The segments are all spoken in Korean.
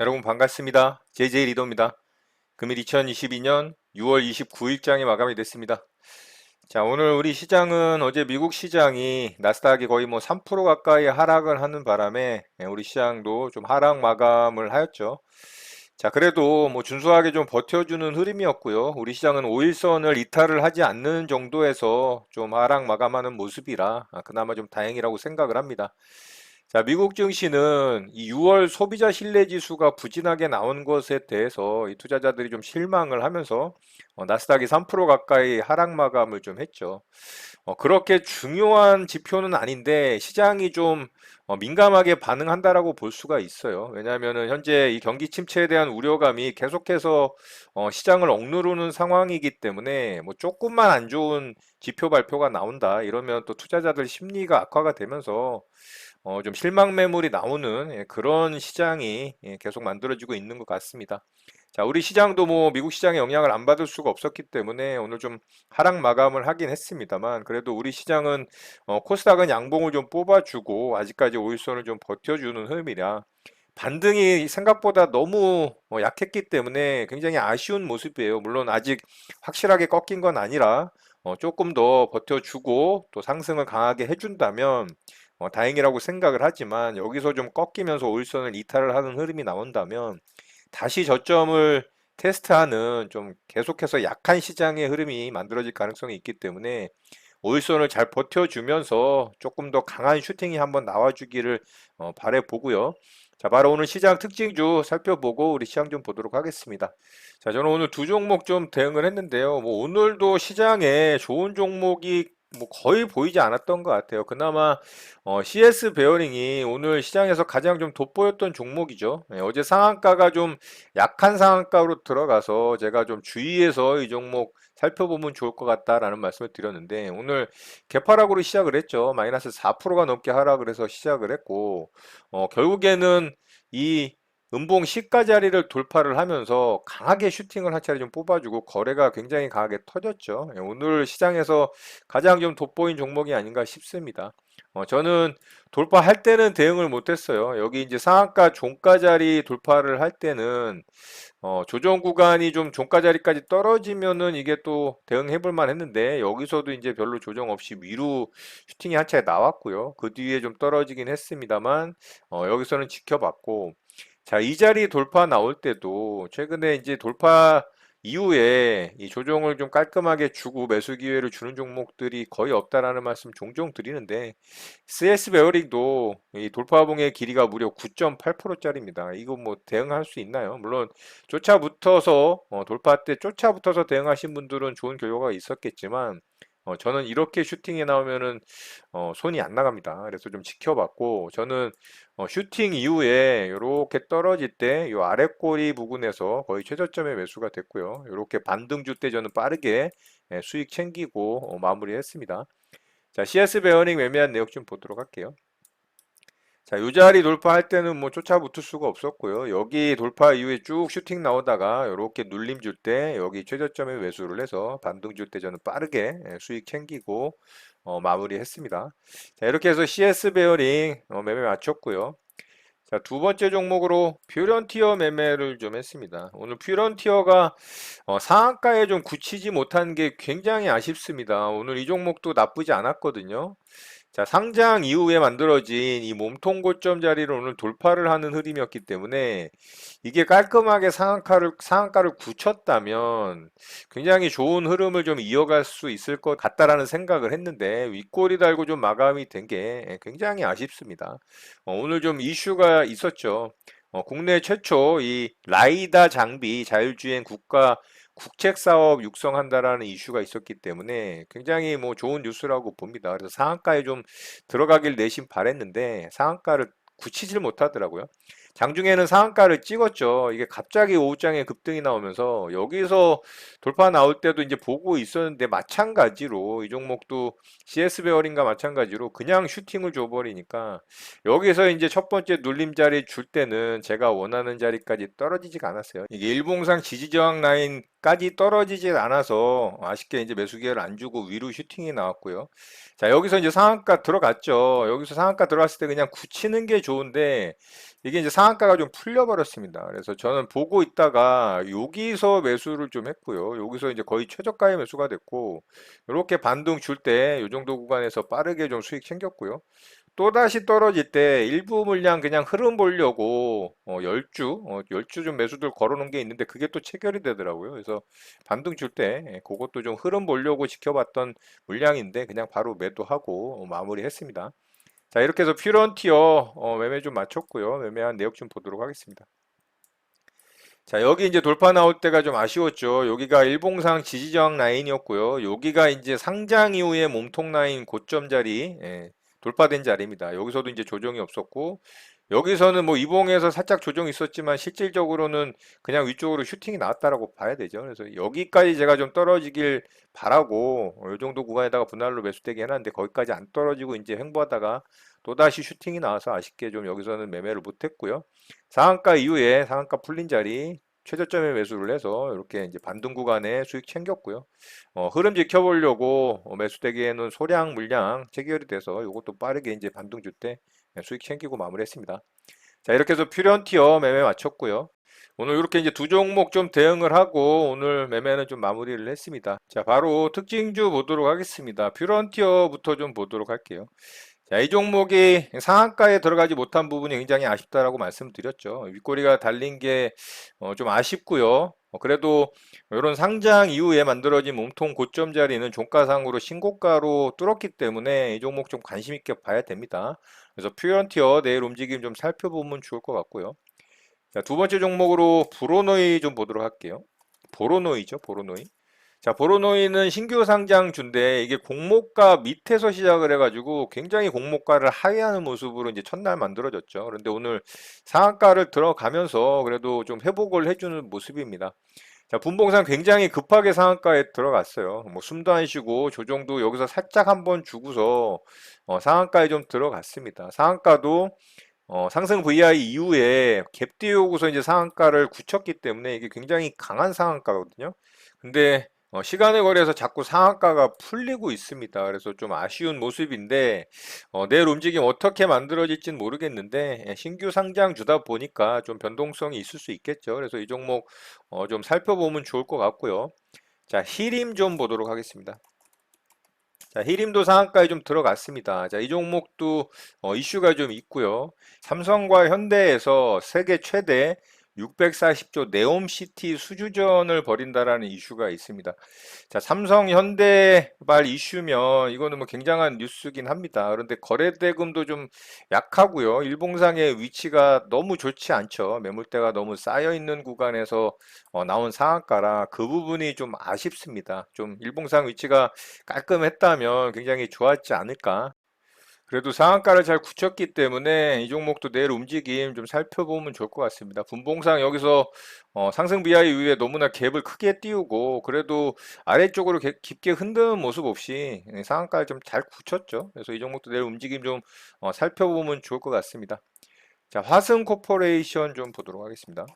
여러분 반갑습니다. JJ 리더입니다. 금일 2022년 6월 29일 장이 마감이 됐습니다. 자, 오늘 우리 시장은 어제 미국 시장이 나스닥이 거의 뭐 3% 가까이 하락을 하는 바람에 예, 우리 시장도 좀 하락 마감을 하였죠. 자, 그래도 뭐 준수하게 좀 버텨주는 흐름이었고요. 우리 시장은 5일선을 이탈을 하지 않는 정도에서 좀 하락 마감하는 모습이라 아, 그나마 좀 다행이라고 생각을 합니다. 자, 미국 증시는 이 6월 소비자 신뢰 지수가 부진하게 나온 것에 대해서 이 투자자들이 좀 실망을 하면서 어, 나스닥이 3% 가까이 하락 마감을 좀 했죠. 어, 그렇게 중요한 지표는 아닌데 시장이 좀 어, 민감하게 반응한다라고 볼 수가 있어요. 왜냐하면은 현재 이 경기 침체에 대한 우려감이 계속해서 어, 시장을 억누르는 상황이기 때문에 뭐 조금만 안 좋은 지표 발표가 나온다 이러면 또 투자자들 심리가 악화가 되면서 어, 좀 실망 매물이 나오는 예, 그런 시장이 예, 계속 만들어지고 있는 것 같습니다. 자, 우리 시장도 뭐 미국 시장의 영향을 안 받을 수가 없었기 때문에 오늘 좀 하락 마감을 하긴 했습니다만 그래도 우리 시장은 어, 코스닥은 양봉을 좀 뽑아주고 아직까지 5일선을 좀 버텨주는 흐름이라 반등이 생각보다 너무 어, 약했기 때문에 굉장히 아쉬운 모습이에요. 물론 아직 확실하게 꺾인 건 아니라 어, 조금 더 버텨주고 또 상승을 강하게 해준다면 어, 다행이라고 생각을 하지만 여기서 좀 꺾이면서 5일선을 이탈을 하는 흐름이 나온다면 다시 저점을 테스트하는 좀 계속해서 약한 시장의 흐름이 만들어질 가능성이 있기 때문에 5일선을 잘 버텨주면서 조금 더 강한 슈팅이 한번 나와주기를 어, 바래 보고요. 자, 바로 오늘 시장 특징주 살펴보고 우리 시장 좀 보도록 하겠습니다. 자, 저는 오늘 두 종목 좀 대응을 했는데요. 뭐 오늘도 시장에 좋은 종목이 뭐 거의 보이지 않았던 것 같아요. 그나마 어, CS 베어링이 오늘 시장에서 가장 좀 돋보였던 종목이죠. 예, 어제 상한가가 좀 약한 상한가로 들어가서 제가 좀 주의해서 이 종목 살펴보면 좋을 것 같다라는 말씀을 드렸는데 오늘 개파락으로 시작을 했죠. 마이너스 4%가 넘게 하락을 해서 시작을 했고 어, 결국에는 이 음봉 시가 자리를 돌파를 하면서 강하게 슈팅을 한 차례 좀 뽑아주고 거래가 굉장히 강하게 터졌죠. 예, 오늘 시장에서 가장 좀 돋보인 종목이 아닌가 싶습니다. 어, 저는 돌파할 때는 대응을 못했어요. 여기 이제 상한가 종가 자리 돌파를 할 때는 어, 조정 구간이 좀 종가 자리까지 떨어지면은 이게 또 대응해 볼 만 했는데 여기서도 이제 별로 조정 없이 위로 슈팅이 한 차례 나왔고요. 그 뒤에 좀 떨어지긴 했습니다만 어, 여기서는 지켜봤고 자, 이 자리 돌파 나올 때도 최근에 이제 돌파 이후에 이 조정을 좀 깔끔하게 주고 매수 기회를 주는 종목들이 거의 없다라는 말씀 종종 드리는데 CS 베어링도 이 돌파봉의 길이가 무려 9.8%짜리입니다. 이거 뭐 대응할 수 있나요? 물론 쫓아붙어서 어, 돌파 때 쫓아붙어서 대응하신 분들은 좋은 결과가 있었겠지만 어, 저는 이렇게 슈팅에 나오면은 어, 손이 안 나갑니다. 그래서 좀 지켜봤고 저는 어, 슈팅 이후에 이렇게 떨어질 때이 아랫꼬리 부근에서 거의 최저점의 매수가 됐고요. 이렇게 반등주 때 저는 빠르게 예, 수익 챙기고 어, 마무리했습니다. 자, CS 베어링 매매한 내역 좀 보도록 할게요. 자, 이 자리 돌파할 때는 뭐 쫓아붙을 수가 없었고요. 여기 돌파 이후에 쭉 슈팅 나오다가 이렇게 눌림 줄 때 여기 최저점에 매수를 해서 반등 줄 때 저는 빠르게 예, 수익 챙기고 어, 마무리했습니다. 자, 이렇게 해서 CS 베어링 어, 매매 마쳤고요. 자, 두 번째 종목으로 퓨런티어 매매를 좀 했습니다. 오늘 퓨런티어가 어, 상한가에 좀 굳히지 못한 게 굉장히 아쉽습니다. 오늘 이 종목도 나쁘지 않았거든요. 자, 상장 이후에 만들어진 이 몸통 고점 자리를 오늘 돌파를 하는 흐름이었기 때문에 이게 깔끔하게 상한가를, 상한가를 굳혔다면 굉장히 좋은 흐름을 좀 이어갈 수 있을 것 같다라는 생각을 했는데 윗꼬리 달고 좀 마감이 된 게 굉장히 아쉽습니다. 어, 오늘 좀 이슈가 있었죠. 어, 국내 최초 이 라이다 장비 자율주행 국가 국책 사업 육성한다라는 이슈가 있었기 때문에 굉장히 뭐 좋은 뉴스라고 봅니다. 그래서 상한가에 좀 들어가길 내심 바랬는데 상한가를 굳히질 못하더라고요. 장중에는 상한가를 찍었죠. 이게 갑자기 오후장에 급등이 나오면서 여기서 돌파 나올 때도 이제 보고 있었는데 마찬가지로 이 종목도 CS 베어링과 마찬가지로 그냥 슈팅을 줘버리니까 여기서 이제 첫 번째 눌림 자리 줄 때는 제가 원하는 자리까지 떨어지지가 않았어요. 이게 일봉상 지지저항 라인 까지 떨어지질 않아서 아쉽게 이제 매수 기회를 안 주고 위로 슈팅이 나왔고요. 자, 여기서 이제 상한가 들어갔죠. 여기서 상한가 들어갔을 때 그냥 굳히는 게 좋은데 이게 이제 상한가가 좀 풀려버렸습니다. 그래서 저는 보고 있다가 여기서 매수를 좀 했고요. 여기서 이제 거의 최저가의 매수가 됐고 이렇게 반등 줄 때 이 정도 구간에서 빠르게 좀 수익 챙겼고요. 또다시 떨어질 때 일부 물량 그냥 흐름 보려고 어, 10주, 어, 10주 좀 매수들 걸어놓은 게 있는데 그게 또 체결이 되더라고요. 그래서 반등 줄때 예, 그것도 좀 흐름 보려고 지켜봤던 물량인데 그냥 바로 매도하고 어, 마무리했습니다. 자 이렇게 해서 퓨런티어 어, 매매 좀 마쳤고요. 매매한 내역 좀 보도록 하겠습니다. 자, 여기 이제 돌파 나올 때가 좀 아쉬웠죠. 여기가 일봉상 지지저항 라인이었고요. 여기가 이제 상장 이후에 몸통 라인 고점 자리, 예, 돌파된 자리입니다. 여기서도 이제 조정이 없었고, 여기서는 뭐 이봉에서 살짝 조정이 있었지만 실질적으로는 그냥 위쪽으로 슈팅이 나왔다라고 봐야 되죠. 그래서 여기까지 제가 좀 떨어지길 바라고, 이 정도 구간에다가 분할로 매수되게 해놨는데 거기까지 안 떨어지고 이제 횡보하다가 또다시 슈팅이 나와서 아쉽게 좀 여기서는 매매를 못했고요. 상한가 이후에 상한가 풀린 자리 최저점에 매수를 해서 이렇게 이제 반등 구간에 수익 챙겼고요. 어, 흐름 지켜보려고 어, 매수되기에는 소량 물량 체결이 돼서 이것도 빠르게 이제 반등 줄 때 수익 챙기고 마무리했습니다. 자 이렇게 해서 퓨런티어 매매 마쳤고요. 오늘 이렇게 이제 두 종목 좀 대응을 하고 오늘 매매는 좀 마무리를 했습니다. 자 바로 특징주 보도록 하겠습니다. 퓨런티어부터 좀 보도록 할게요. 자, 이 종목이 상한가에 들어가지 못한 부분이 굉장히 아쉽다라고 말씀드렸죠. 윗꼬리가 달린 게좀 아쉽고요. 어, 그래도 이런 상장 이후에 만들어진 몸통 고점 자리는 종가상으로 신고가로 뚫었기 때문에 이 종목 좀 관심 있게 봐야 됩니다. 그래서 퓨런티어 내일 움직임 좀 살펴보면 좋을 것 같고요. 자, 두 번째 종목으로 브로노이 좀 보도록 할게요. 보로노이죠, 보로노이. 자, 보로노이는 신규 상장 주인데 이게 공모가 밑에서 시작을 해가지고 굉장히 공모가를 하회하는 모습으로 이제 첫날 만들어졌죠. 그런데 오늘 상한가를 들어가면서 그래도 좀 회복을 해주는 모습입니다. 자, 분봉상 굉장히 급하게 상한가에 들어갔어요. 뭐 숨도 안 쉬고 조정도 여기서 살짝 한번 주고서 어, 상한가에 좀 들어갔습니다. 상한가도 어, 상승 VI 이후에 갭 띄우고서 이제 상한가를 굳혔기 때문에 이게 굉장히 강한 상한가거든요. 근데 어, 시간의 거리에서 자꾸 상한가가 풀리고 있습니다. 그래서 좀 아쉬운 모습인데 어, 내일 움직임 어떻게 만들어질지는 모르겠는데 예, 신규 상장 주다 보니까 좀 변동성이 있을 수 있겠죠. 그래서 이 종목 어, 좀 살펴보면 좋을 것 같고요. 자, 히림 좀 보도록 하겠습니다. 자, 히림도 상한가에 좀 들어갔습니다. 자, 이 종목도 어, 이슈가 좀 있고요. 삼성과 현대에서 세계 최대 640조 네옴시티 수주전을 벌인다라는 이슈가 있습니다. 자, 삼성, 현대발 이슈면 이거는 뭐 굉장한 뉴스긴 합니다. 그런데 거래대금도 좀 약하고요. 일봉상의 위치가 너무 좋지 않죠. 매물대가 너무 쌓여 있는 구간에서 어, 나온 상한가라 그 부분이 좀 아쉽습니다. 좀 일봉상 위치가 깔끔했다면 굉장히 좋았지 않을까 그래도 상한가를 잘 굳혔기 때문에 이 종목도 내일 움직임 좀 살펴보면 좋을 것 같습니다. 분봉상 여기서 어, 상승 비하이 이후에 너무나 갭을 크게 띄우고 그래도 아래쪽으로 깊게 흔드는 모습 없이 상한가를 좀 잘 굳혔죠. 그래서 이 종목도 내일 움직임 좀 어, 살펴보면 좋을 것 같습니다. 자, 화승 코퍼레이션 좀 보도록 하겠습니다.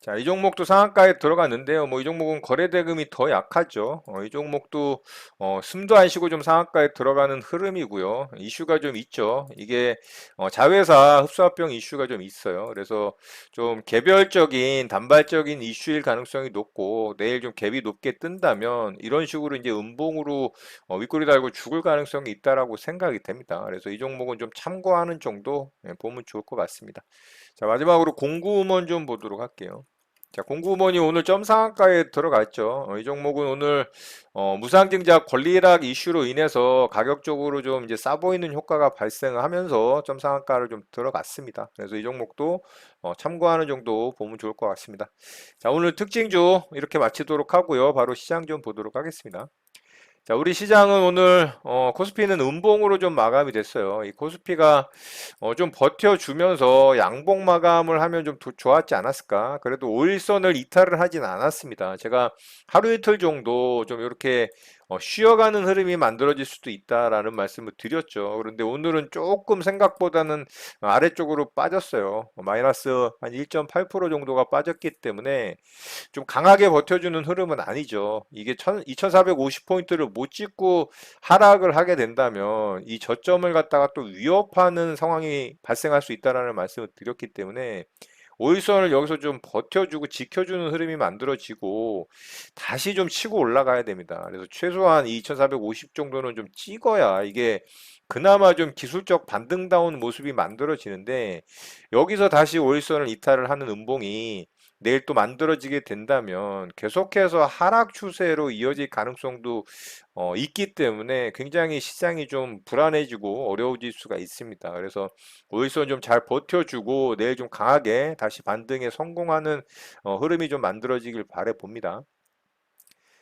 자, 이 종목도 상한가에 들어갔는데요. 뭐 이 종목은 거래 대금이 더 약하죠. 어, 이 종목도 어, 숨도 안 쉬고 좀 상한가에 들어가는 흐름이고요. 이슈가 좀 있죠. 이게 어, 자회사 흡수합병 이슈가 좀 있어요. 그래서 좀 개별적인 단발적인 이슈일 가능성이 높고 내일 좀 갭이 높게 뜬다면 이런 식으로 이제 음봉으로 어, 윗꼬리 달고 죽을 가능성이 있다라고 생각이 됩니다. 그래서 이 종목은 좀 참고하는 정도 예, 보면 좋을 것 같습니다. 자, 마지막으로 공구음원 좀 보도록 할게요. 자, 공구먼이 오늘 점상한가에 들어갔죠. 어, 이 종목은 오늘 어, 무상증자 권리락 이슈로 인해서 가격적으로 좀 이제 싸 보이는 효과가 발생하면서 점상한가를 좀 들어갔습니다. 그래서 이 종목도 어, 참고하는 정도 보면 좋을 것 같습니다. 자, 오늘 특징주 이렇게 마치도록 하고요. 바로 시장 좀 보도록 하겠습니다. 자, 우리 시장은 오늘 어, 코스피는 음봉으로 좀 마감이 됐어요. 이 코스피가 어, 좀 버텨주면서 양봉 마감을 하면 좀 도, 좋았지 않았을까? 그래도 5일선을 이탈을 하진 않았습니다. 제가 하루 이틀 정도 좀 이렇게 어, 쉬어가는 흐름이 만들어질 수도 있다라는 말씀을 드렸죠. 그런데 오늘은 조금 생각보다는 아래쪽으로 빠졌어요. 마이너스 한 1.8% 정도가 빠졌기 때문에 좀 강하게 버텨주는 흐름은 아니죠. 이게 2450포인트를 못 찍고 하락을 하게 된다면 이 저점을 갖다가 또 위협하는 상황이 발생할 수 있다라는 말씀을 드렸기 때문에 오일선을 여기서 좀 버텨주고 지켜주는 흐름이 만들어지고 다시 좀 치고 올라가야 됩니다. 그래서 최소한 2450 정도는 좀 찍어야 이게 그나마 좀 기술적 반등다운 모습이 만들어지는데 여기서 다시 오일선을 이탈을 하는 음봉이 내일 또 만들어지게 된다면 계속해서 하락 추세로 이어질 가능성도 어, 있기 때문에 굉장히 시장이 좀 불안해지고 어려워질 수가 있습니다. 그래서 오일선 좀 잘 버텨주고 내일 좀 강하게 다시 반등에 성공하는 어, 흐름이 좀 만들어지길 바래 봅니다.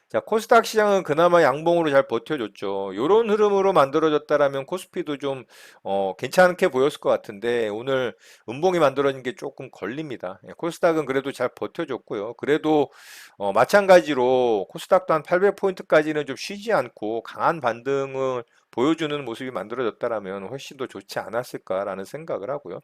자, 코스닥 시장은 그나마 양봉으로 잘 버텨줬죠. 요런 흐름으로 만들어졌다라면 코스피도 좀, 어, 괜찮게 보였을 것 같은데, 오늘 음봉이 만들어진 게 조금 걸립니다. 예, 코스닥은 그래도 잘 버텨줬고요. 그래도, 어, 마찬가지로 코스닥도 한 800포인트까지는 좀 쉬지 않고 강한 반등을 보여주는 모습이 만들어졌다라면 훨씬 더 좋지 않았을까라는 생각을 하고요.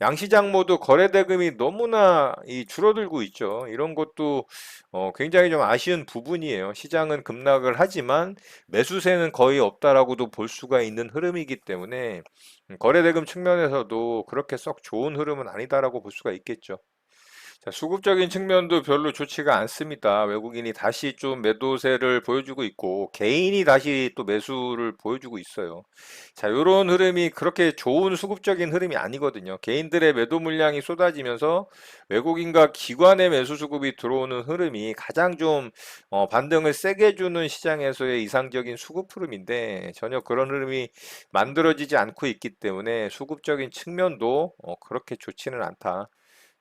양시장 모두 거래 대금이 너무나 이 줄어들고 있죠. 이런 것도 어, 굉장히 좀 아쉬운 부분이에요. 시장은 급락을 하지만 매수세는 거의 없다라고도 볼 수가 있는 흐름이기 때문에 음, 거래 대금 측면에서도 그렇게 썩 좋은 흐름은 아니다라고 볼 수가 있겠죠. 자, 수급적인 측면도 별로 좋지가 않습니다. 외국인이 다시 좀 매도세를 보여주고 있고, 개인이 다시 또 매수를 보여주고 있어요. 자, 이런 흐름이 그렇게 좋은 수급적인 흐름이 아니거든요. 개인들의 매도 물량이 쏟아지면서 외국인과 기관의 매수 수급이 들어오는 흐름이 가장 좀 어, 반등을 세게 주는 시장에서의 이상적인 수급 흐름인데, 전혀 그런 흐름이 만들어지지 않고 있기 때문에 수급적인 측면도 어, 그렇게 좋지는 않다.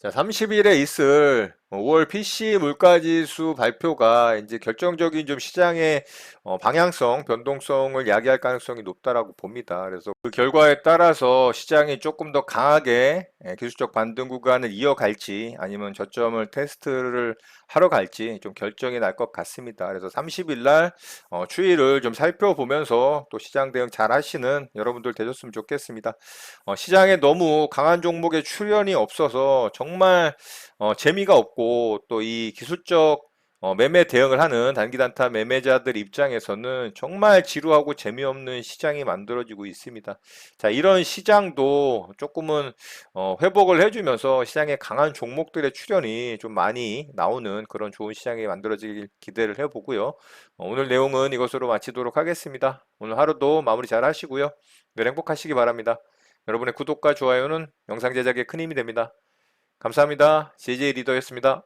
자, 30일에 있을 5월 PC 물가지수 발표가 이제 결정적인 좀 시장의 어, 방향성, 변동성을 야기할 가능성이 높다라고 봅니다. 그래서 그 결과에 따라서 시장이 조금 더 강하게 예, 기술적 반등 구간을 이어갈지 아니면 저점을 테스트를 하러 갈지 좀 결정이 날 것 같습니다. 그래서 30일 날 어, 추이를 좀 살펴보면서 또 시장 대응 잘 하시는 여러분들 되셨으면 좋겠습니다. 어, 시장에 너무 강한 종목의 출현이 없어서 정말 어, 재미가 없고 또 이 기술적 어, 매매 대응을 하는 단기 단타 매매자들 입장에서는 정말 지루하고 재미없는 시장이 만들어지고 있습니다. 자, 이런 시장도 조금은 어, 회복을 해주면서 시장에 강한 종목들의 출현이 좀 많이 나오는 그런 좋은 시장이 만들어질 기대를 해보고요. 어, 오늘 내용은 이것으로 마치도록 하겠습니다. 오늘 하루도 마무리 잘 하시고요. 늘 행복하시기 바랍니다. 여러분의 구독과 좋아요는 영상 제작에 큰 힘이 됩니다. 감사합니다. JJ 리더였습니다.